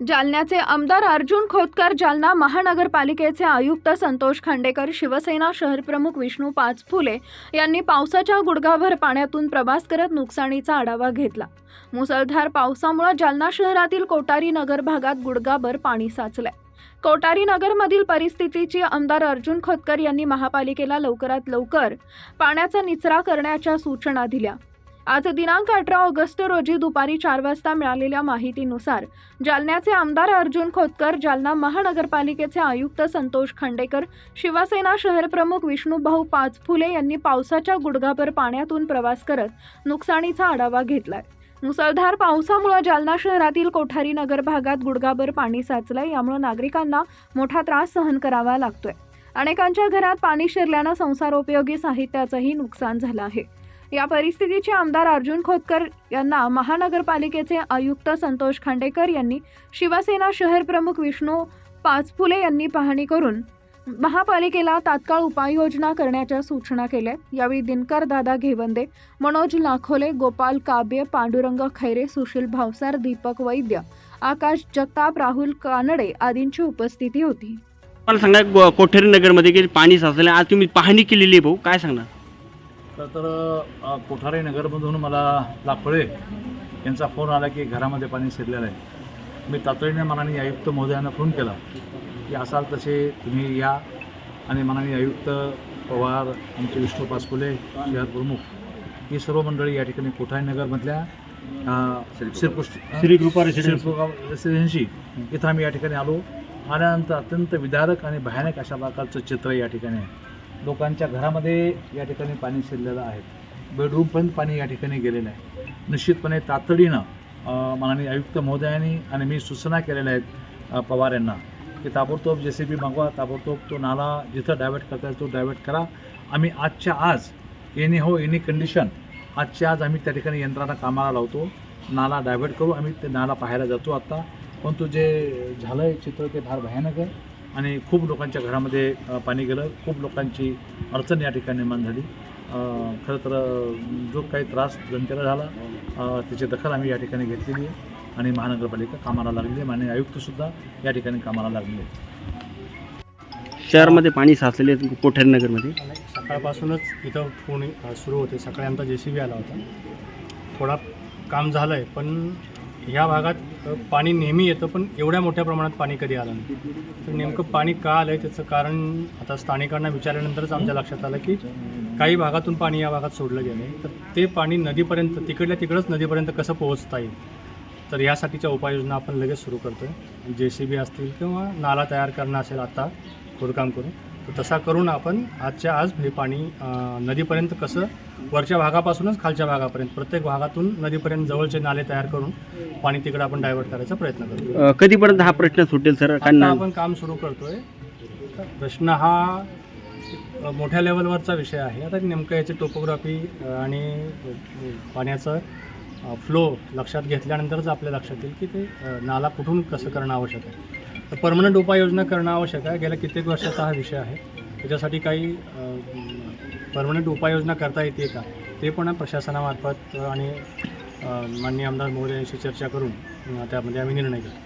जालन्याचे आमदार अर्जुन खोतकर जालना महानगरपालिकेचे आयुक्त संतोष खांडेकर शिवसेना शहरप्रमुख विष्णू पाचफुले यांनी पावसाच्या गुडघाभर पाण्यातून प्रवास करत नुकसानीचा आढावा घेतला. मुसळधार पावसामुळे जालना शहरातील कोटारी नगर भागात गुडघाभर पाणी साचलंय. कोटारी नगरमधील परिस्थितीची आमदार अर्जुन खोतकर यांनी महापालिकेला लवकरात लवकर पाण्याचा निचरा करण्याच्या सूचना दिल्या. आज दिनांक अठरा ऑगस्ट रोजी दुपारी चार वाजता मिळालेल्या माहितीनुसार जालन्याचे आमदार अर्जुन खोतकर जालना महानगरपालिकेचे आयुक्त संतोष खांडेकर शिवसेना शहरप्रमुख विष्णूभाऊ पाचफुले यांनी पावसाच्या गुडघाभर पाण्यातून प्रवास करत नुकसानीचा आढावा घेतलाय. मुसळधार पावसामुळे जालना शहरातील कोठारी नगर भागात गुडघाभर पाणी साचलंय यामुळे नागरिकांना मोठा त्रास सहन करावा लागतोय. अनेकांच्या घरात पाणी शिरल्यानं संसारोपयोगी साहित्याचंही नुकसान झालं आहे. या परिस्थितीचे आमदार अर्जुन खोतकर यांना महानगरपालिकेचे आयुक्त संतोष खांडेकर यांनी शिवसेना शहर प्रमुख विष्णू पाचफुले यांनी पाहणी करून महापालिकेला तात्काळ उपाययोजना करण्याच्या सूचना केल्या. यावेळी दिनकर दादा घेवंदे मनोज लाखोले गोपाल काब्य पांडुरंग खैरे सुशील भावसार दीपक वैद्य आकाश जगताप राहुल कानडे आदींची उपस्थिती होती. मला सांगा कोठेरी नगरमध्ये की पाणी साचलं आज तुम्ही पाहणी केलेली आहे भाऊ. काय सांगणार? तर तर कोठारे नगरमधून मला लाखोळे यांचा फोन आला की घरामध्ये पाणी शिरलेलं आहे. मी तातडीने माननीय आयुक्त महोदयांना फोन केला की असाल तसे तुम्ही या आणि माननीय आयुक्त पवार आमचे विष्णू पासपुले शहर प्रमुख ही सर्व मंडळी या ठिकाणी कोठारी नगरमधल्या श्री कृपा रेसिडेन्सी इथं आम्ही या ठिकाणी आलो. आल्यानंतर अत्यंत विदारक आणि भयानक अशा प्रकारचं चित्र या ठिकाणी आहे. लोकांच्या घरामध्ये या ठिकाणी पाणी शिरलेलं आहे. बेडरूमपर्यंत पाणी या ठिकाणी गेलेलं आहे. निश्चितपणे तातडीनं माननीय आयुक्त महोदयांनी आणि मी सूचना केलेल्या आहेत पवार यांना की ताबडतोब जे सी बी मागवा ताबडतोब तो नाला जिथं डायवर्ट करता येईल तो डायवर्ट करा. आम्ही आजच्या आज एनी हो एनी कंडिशन आजच्या आज आम्ही त्या ठिकाणी यंत्रणा कामाला लावतो. नाला डायवर्ट करू आम्ही ते नाला पाहायला जातो आत्ता परंतु जे झालं आहे चित्र ते फार भयानक आहे. आणि खूप लोकांच्या घरामध्ये पाणी गेलं. खूप लोकांची अडचण या ठिकाणी निर्माण झाली. खरं तर जो काही त्रास जनतेला झाला त्याची दखल आम्ही या ठिकाणी घेतलेली आहे. आणि महानगरपालिका कामाला लागलेली आहे. माननीय आयुक्तसुद्धा या ठिकाणी कामाला आहेत. शहरामध्ये पाणी साचलेले आहे कोठेरी नगरमध्ये आणि सकाळपासूनच इथं फोन सुरू होते. सकाळी आमचा जे सी बी आला होता. थोडा काम झालं आहे पण ह्या भागात पाणी नेहमी येतं पण एवढ्या मोठ्या प्रमाणात पाणी कधी आलं नाही. तर नेमकं पाणी का आलं आहे त्याचं कारण आता स्थानिकांना विचारल्यानंतरच आमच्या लक्षात आलं की काही भागातून पाणी या भागात सोडलं गेलं आहे तर ते पाणी नदीपर्यंत तिकडल्या तिकडंच नदीपर्यंत कसं पोहोचता येईल? तर यासाठीच्या उपाययोजना आपण लगेच सुरू करतो आहे जे सी बी असतील किंवा नाला तयार करणं असेल आता खोदकाम करून. तर तसा करून आपण आजच्या आज हे पाणी नदीपर्यंत कसं वरच्या भागापासूनच खालच्या भागापर्यंत प्रत्येक भागातून नदीपर्यंत जवळचे नाले तयार करून पाणी तिकडे आपण डायव्हर्ट करायचा प्रयत्न करतो. कधीपर्यंत हा प्रश्न सुटेल सर? कारण आपण काम सुरू करतोय. प्रश्न हा मोठ्या लेवलवरचा विषय आहे. आता नेमकं याची टोपोग्राफी आणि पाण्याचं फ्लो लक्षात घेतल्यानंतरच आपल्या लक्षात येईल की ते नाला कुठून कसं करणं आवश्यक आहे. तर परमनंट उपाययोजना करणं आवश्यक आहे. गेल्या कित्येक वर्षाचा हा विषय आहे. त्याच्यासाठी काही परमनंट उपाययोजना करता येते का? ते पण प्रशासनामार्फत आणि माननीय आमदार महोदयांशी चर्चा करून त्यामध्ये आम्ही निर्णय घेतो.